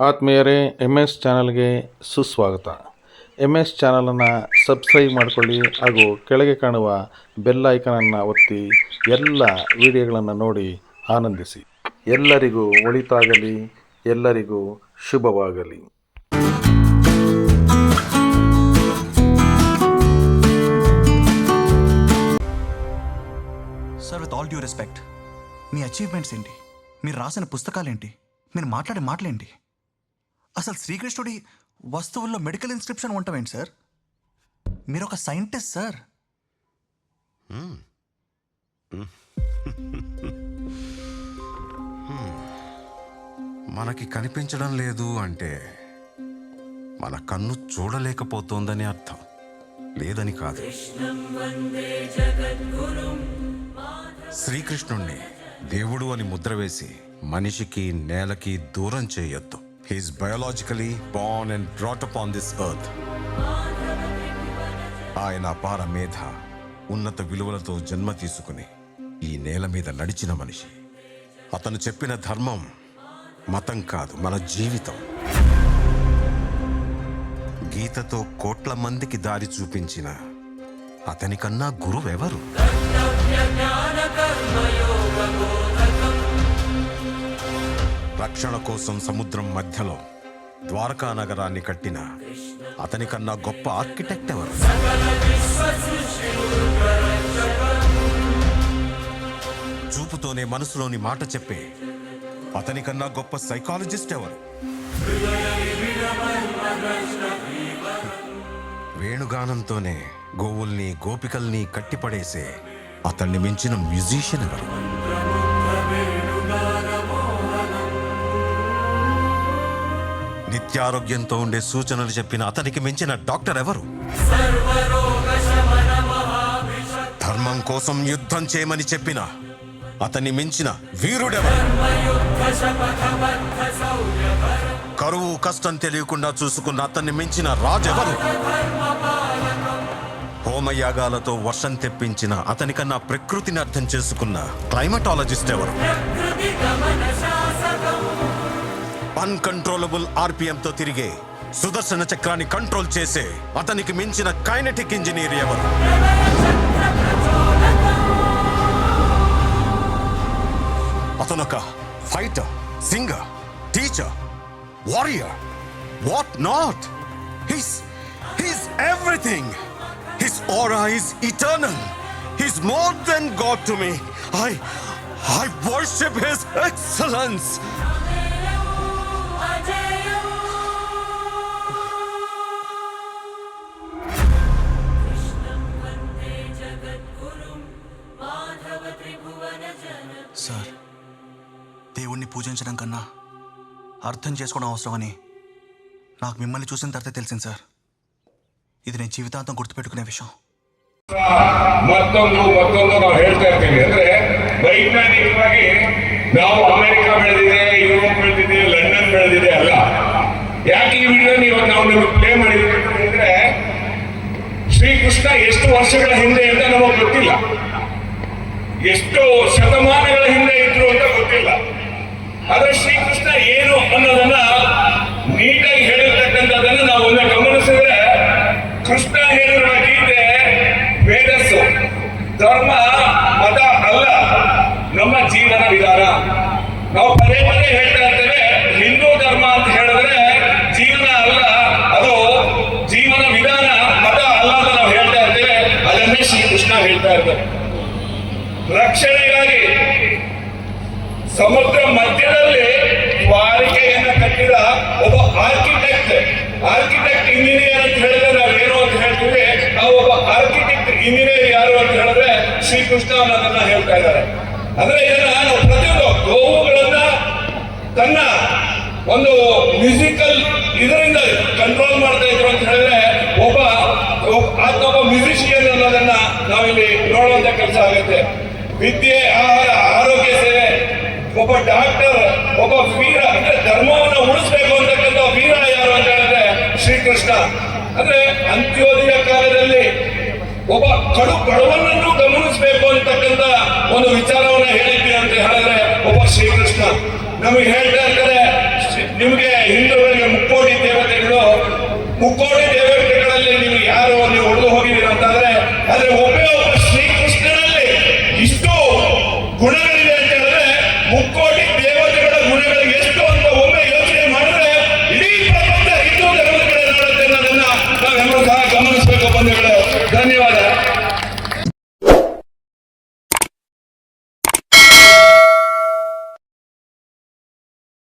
ಆತ್ಮೀಯರೇ M S ಚಾನಲ್ಗೆ ಸುಸ್ವಾಗತ ಎಮ್ ಎಸ್ ಚಾನಲನ್ನು ಸಬ್ಸ್ಕ್ರೈಬ್ ಮಾಡಿಕೊಳ್ಳಿ ಹಾಗೂ ಕೆಳಗೆ ಕಾಣುವ ಬೆಲ್ ಐಕನನ್ನು ಒತ್ತಿ ಎಲ್ಲ ವಿಡಿಯೋಗಳನ್ನು ನೋಡಿ ಆನಂದಿಸಿ ಎಲ್ಲರಿಗೂ ಒಳಿತಾಗಲಿ ಎಲ್ಲರಿಗೂ ಶುಭವಾಗಲಿ sir with all due respect me achievements ఏంటి మీరు రాసిన పుస్తకాలేంటి మీరు మాట్లాడే మాటలేంటి అసలు శ్రీకృష్ణుడి వస్తువుల్లో మెడికల్ ఇన్స్క్రిప్షన్ ఉంటామేంటి సార్? మీరు ఒక సైంటిస్ట్ సార్. మనకి కనిపించడం లేదు అంటే మన కన్ను చూడలేకపోతోందని అర్థం. లేదని కాదు. శ్రీకృష్ణుణ్ణి దేవుడు అని ముద్ర వేసి మనిషికి నేలకి దూరం చేయొద్దు. He's biologically born and brought up on this earth ఆయన అపార మేధ ఉన్నత విలువలతో జన్మ తీసుకుని ఈ నేల మీద నడిచిన మనిషి. అతను చెప్పిన ధర్మం మతం కాదు మన జీవితం. గీతతో కోట్ల మందికి దారి చూపించిన అతనికన్నా గురువెవరు? రక్షణ కోసం సముద్రం మధ్యలో ద్వారకా నగరాన్ని కట్టిన అతనికన్నా గొప్ప ఆర్కిటెక్ట్ ఎవరు? చూపుతోనే మనసులోని మాట చెప్పే అతనికన్నా గొప్ప సైకాలజిస్ట్ ఎవరు? వేణుగానంతోనే గోవుల్ని గోపికల్ని కట్టిపడేసే అతన్ని మించిన మ్యూజిషియన్ ఎవరు? నిత్యారోగ్యంతో ఉండే సూచనలు చెప్పిన అతనికి మించిన డాక్టర్ ఎవరు? ధర్మం కోసం యుద్ధం చేయమని చెప్పిన అతన్ని మించిన వీరుడెవరు? కరువు కష్టం తెలియకుండా చూసుకున్న అతన్ని మించిన రాజెవరు? హోమయాగాలతో వర్షం తెప్పించిన అతనికన్నా ప్రకృతిని అర్థం చేసుకున్న క్లైమటాలజిస్ట్ ఎవరు? అన్కంట్రోలబుల్ ఆర్పిఎంతో తిరిగే సుదర్శన చక్రాన్ని కంట్రోల్ చేసే అతనికి మించిన కైనటిక్ ఇంజనీర్ ఎవరు? అతనొక fighter singer teacher warrior what not his his everything his aura is eternal his more than god to me i I worship his excellence పూజించడం కన్నా అర్థం చేసుకోవడం అవసరమని నాకు మిమ్మల్ని చూసిన తర్వాత తెలిసింది సార్ ఇది నేను జీవితాంతం గుర్తుపెట్టుకునే విషయం ಮತ್ತೊಂದು ಮತ್ತೊಂದು ನಾವು ಹೇಳ್ತಾ ಇರ್ತೀವಿ ಅಂದ್ರೆ ವೈಜ್ಞಾನಿಕವಾಗಿ ನಾವು ಅಮೆರಿಕ ಬೆಳೆದಿದೆ ಯುರೋಪ್ ಬೆಳೆದಿದೆ ಲಂಡನ್ ಬೆಳೆದಿದೆ ಅಲ್ಲ ಯಾಕೆ ಈ ವಿಡಿಯೋ ನೀವು ನಾವು ನಿಮಗೆ ಪ್ಲೇ ಮಾಡಿದ್ವಿ ಅಂದ್ರೆ ಶ್ರೀಕೃಷ್ಣ ಎಷ್ಟು ವರ್ಷಗಳ ಹಿಂದೆ ಅಂತ ನಮಗೆ ಗೊತ್ತಿಲ್ಲ ಎಷ್ಟು ಶತಮಾನಗಳ ಹಿಂದೆ ಇದ್ರು ಅಂತ ಗೊತ್ತಿಲ್ಲ ಆದ್ರೆ ಶ್ರೀಕೃಷ್ಣ ಏನು ಅನ್ನೋದನ್ನ ನೀಟಾಗಿ ಹೇಳಿರ್ತಕ್ಕಂಥದ್ದನ್ನು ನಾವು ಒಮ್ಮೆ ಗಮನಿಸಿದ್ರೆ ಕೃಷ್ಣ ಹೇಳಿರುವ ಗೀತೆ ವೇದಸ್ಸು. ಧರ್ಮ, ಮತ ಅಲ್ಲ. ನಮ್ಮ ಜೀವನ ವಿಧಾನ. ನಾವು ಪದೇ ಪದೇ ಹೇಳ್ತಾ ಇರ್ತೇವೆ, ಹಿಂದೂ ಧರ್ಮ ಅಂತ ಹೇಳಿದ್ರೆ ಜೀವನ ಅಲ್ಲ, ಅದು ಜೀವನ ವಿಧಾನ, ಮತ ಅಲ್ಲ ಅಂತ ನಾವು ಹೇಳ್ತಾ ಇರ್ತೇವೆ. ಅದನ್ನೇ ಶ್ರೀಕೃಷ್ಣ ಹೇಳ್ತಾ ಇರ್ತಾರೆ ರಕ್ಷಣೆಗಾಗಿ ಸಮುದ್ರ ಮಧ್ಯದಲ್ಲಿ ದ್ವಾರಿಕೆಯನ್ನು ಕಟ್ಟಿದ ಒಬ್ಬ ಆರ್ಕಿಟೆಕ್ಟ್ ಆರ್ಕಿಟೆಕ್ಟ್ ಇಂಜಿನಿಯರ್ ಅಂತ ಹೇಳಿದ್ರೆ ನಾವು ಏನು ಅಂತ ಹೇಳ್ತೀವಿ? ನಾವು ಒಬ್ಬ ಆರ್ಕಿಟೆಕ್ಟ್ ಇಂಜಿನಿಯರ್ ಯಾರು ಅಂತ ಹೇಳಿದ್ರೆ ಶ್ರೀಕೃಷ್ಣ ಅನ್ನೋದನ್ನ ಹೇಳ್ತಾ ಇದ್ದಾರೆ. ಅಂದ್ರೆ ಇದನ್ನ ನಾವು ಪ್ರತಿಯೊಂದು ಗೋವುಗಳನ್ನ ತನ್ನ ಒಂದು ಮ್ಯೂಸಿಕಲ್ ಇದರಿಂದ ಕಂಟ್ರೋಲ್ ಮಾಡ್ತಾ ಇದ್ರು ಅಂತ ಹೇಳಿದ್ರೆ ಒಬ್ಬ ಒಬ್ಬ ಮ್ಯೂಸಿಷಿಯನ್ ಅನ್ನೋದನ್ನ ನಾವಿಲ್ಲಿ ನೋಡುವಂತ ಕೆಲಸ ಆಗುತ್ತೆ. ವಿದ್ಯೆ, ಆಹಾರ, ಆರೋಗ್ಯ ಸೇವೆ ಒಬ್ಬ ಡಾಕ್ಟರ್ ಒಬ್ಬ ವೀರ, ಅಂದ್ರೆ ಧರ್ಮವನ್ನು ಉಳಿಸ್ಬೇಕು ಅಂತಕ್ಕಂಥ ವೀರ ಯಾರು ಅಂತ ಹೇಳಿದ್ರೆ ಶ್ರೀಕೃಷ್ಣ. ಅಂದ್ರೆ ಅಂತ್ಯೋದಯ ಕಾಲದಲ್ಲಿ ಒಬ್ಬ ಕಡು ಬಡವನನ್ನು ಗಮನಿಸಬೇಕು ಅಂತಕ್ಕಂಥ ಒಂದು ವಿಚಾರವನ್ನ ಹೇಳಿದ್ವಿ ಅಂತ ಹೇಳಿದ್ರೆ ಒಬ್ಬ ಶ್ರೀಕೃಷ್ಣ. ನಮಗೆ ಹೇಳ್ತಾ ನಿಮ್ಗೆ ನಿಮಗೆ ಹಿಂದೂಗಳಿಗೆ ಮುಕ್ಕೋಟಿ ದೇವತೆಗಳು, ಮುಕ್ಕೋಟಿ ದೇವತೆ